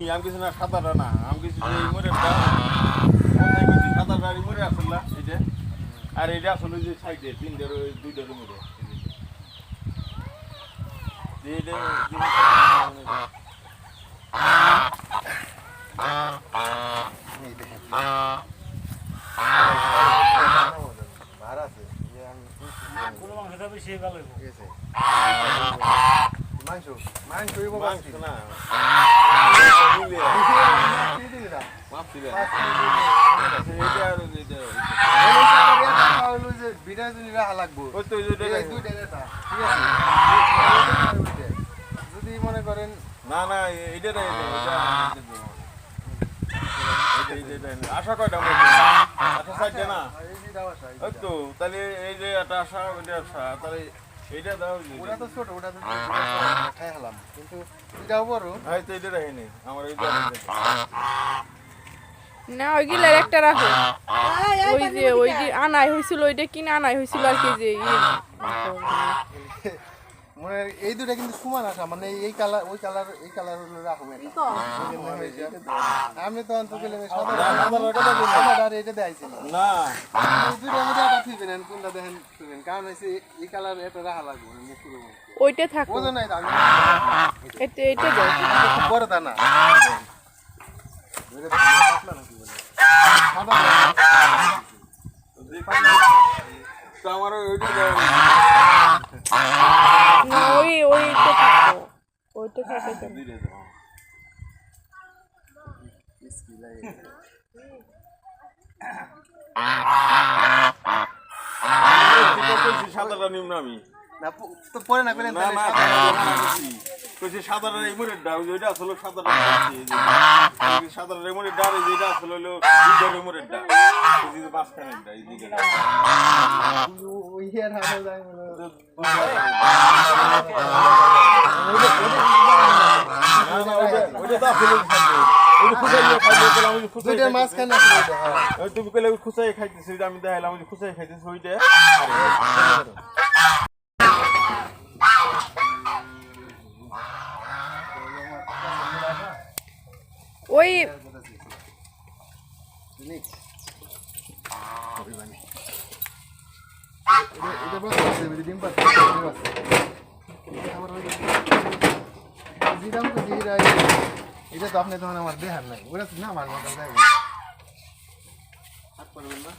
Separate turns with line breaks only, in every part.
আমি কিছু না সাঁতারটা না। আমি কিছু সাঁতারটা এই মোড়ে আসলে এইটা আর এইটা আসলে যে সাইডে তিনটের ওই দুইটার মোড়ে
ভাড়া আছে মাংস মাংস
মাংস না
যদি
এটা-
মনে করেন
না না এইটা না আশা কয়টা আশা সাইডে না? ওই তো তাহলে এই যে একটা আশা ওইটা আশা তাহলে এইটা দাও
ওটা তো ছোট ওটা তো খাই হলাম কিন্তু এটাও বড়
হয়তো এইটা রাখিনি আমার এইটা
না ওইগুলার একটা রাখো। ওই যে ওই যে আনাই হয়েছিল ওইটা কিনে আনাই হয়েছিল আর কি যে ইয়ে।
মানে এই দুটা কিন্তু সমান আসা মানে এই কালার ওই কালার এই কালার হলো রাখব আমি তো অন্তত গেলে সাদা এটা দেখাইছি
না।
দুটার মধ্যে একটা আর কোনটা দেখেন থুইবেন কারণ হচ্ছে এই কালার এটা রাখা লাগবে মানে মুখের
ওইটা থাকো
ওজন নাই আমি।
এটা এটা
বড় দানা ওইটা তো পাতলা নাকি বলে? সাদা
তো আমার ওইটা দাও
না ওই ওইটা থাকো ওইটা থাকে কেন?
দুইটা দাও
মিষ্টি লাগে।
সাঁতারটা নিম না আমি
না পরে না পেলেন
না না কইছে এই মুড়ের ডাউ যেটা আসলে সাঁতারের এই মুড়ের ডাল যেটা আসলে হলো ডাল। এই যে ডাল এই দিকে
হাতে যায় মনে
তুমি কইলে খুঁচাই খাইতেছি আমি দেখাইলাম খুঁচাই খাইতেছি ওইটা
ওই
Mix. পরিমাণে। এটা- এটা বস আছে, এটা ডিম পাচ্ছে, ডিম পাচ্ছে। এটা আবার ওই এই- এটা তো আপনি তখন আমার দেহার নাই ওরা না আমার মতন দেয় হাত পারবেন না?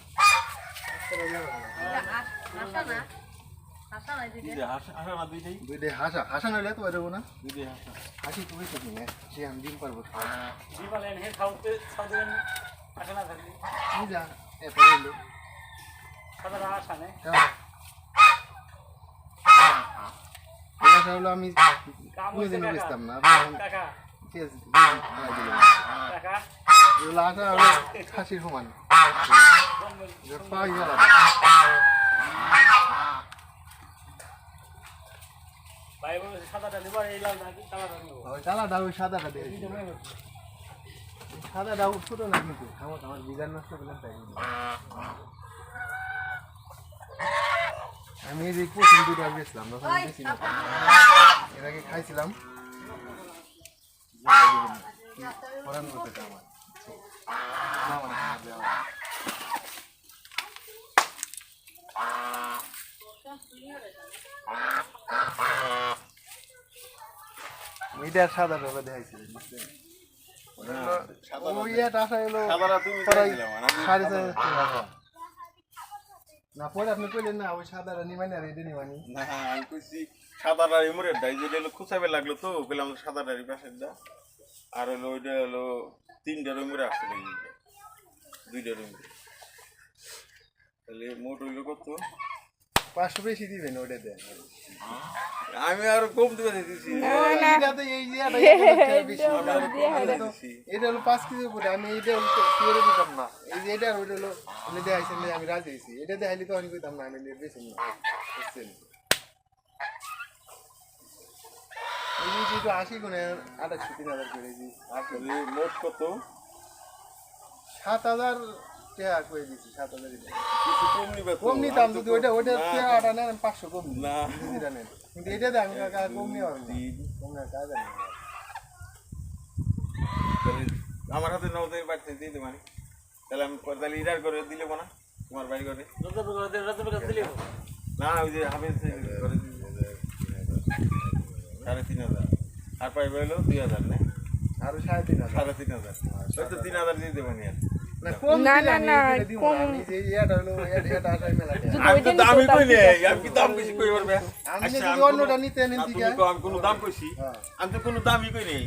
আমি
আসে না। থাকলে।
কি যা এত রইল
সাদা আসা নেই
এটা হলো আমি কোনোদিন বুঝতাম না। আপনি এখন
কাকা
ঠিক আছে বানাই দিলেন।
কাকা
এগুলো আটা হলো খাসির সমান এটা পাই গেল
ভাই বলে সাদাটা নিবার এই লাল নাকি? কালারটা নিব।
ওই সাদাটা দিয়ে সাদাটা ছোট না কিন্তু। আমার আমার বিজার নষ্ট করলাম তাই আমি এই যে প্রথম দুটো তখন বেশি এর আগে খাইছিলাম। পরান আমার না মিটার সাদা ওই এলো সাড়ে চার না পরে আপনি কইলেন না ওই সাদাটা নিমানি আর এটা নিমানি
না। আমি কইছি সাদাটা মুড়ের ডাল যেটা হলো খুঁচাবে লাগল তো কইলাম সাদাটার পাশের দা। আর হলো ওইটা হলো তিনটা রুমের আসলে দুইটা রুম তাহলে মোট হইল কত?
পাঁচশো বেশি দিবেন ওটা দেন
আমি আর কম দিবে দিছি।
এইটা তো এই যে একটা এটা বেশি।
আমি আরও কম দিবে দিছি।
এটা হলো পাঁচ কেজি উপরে আমি এইটা হলো তো দিতাম না। এই যে এটা ওইটা হলো আপনি দেখাইছেন আমি রাজি হয়েছি। এটা দেখাইলে তো আমি কইতাম না আমি বেশি না বুঝছেন? আশি গুণে আঠাশশো তিন হাজার করে
মোট কত?
সাত হাজার টাকা করে দিচ্ছি সাত হাজার
কম নিবে তো।
কম নিতাম যদি ওইটা ওইটা
না,
নেন আমি পাঁচশো কম
না।
নেন। কিন্তু এটা আমি কাকা কম নিয়ে পারব কম নেওয়ার কাজ
আমার হাতে নাও তো বাড়িতে দিয়ে দেবো মানে। তাহলে আমি করে- তাহলে ইরার করে দিলে না তোমার বাড়ি করে না ওই যে হাফেজ করে সাড়ে তিন হাজার। আর পাইবে হলো দুই হাজার না?
আরও সাড়ে তিন হাজার।
সাড়ে তিন হাজার। তো তিন হাজার দিয়ে দেবো আর।
না
না, না,
আমি
কম।
আমি
আমি তো দামই কই
ঠিক
আমি কি দাম বেশি কই পারবে
আপনি
আচ্ছা,
যদি
আমি
অন্যটা
না, তুমি আমি কোনো দাম কইছি
হ্যাঁ।
আমি তো কোনো দামই কই নেই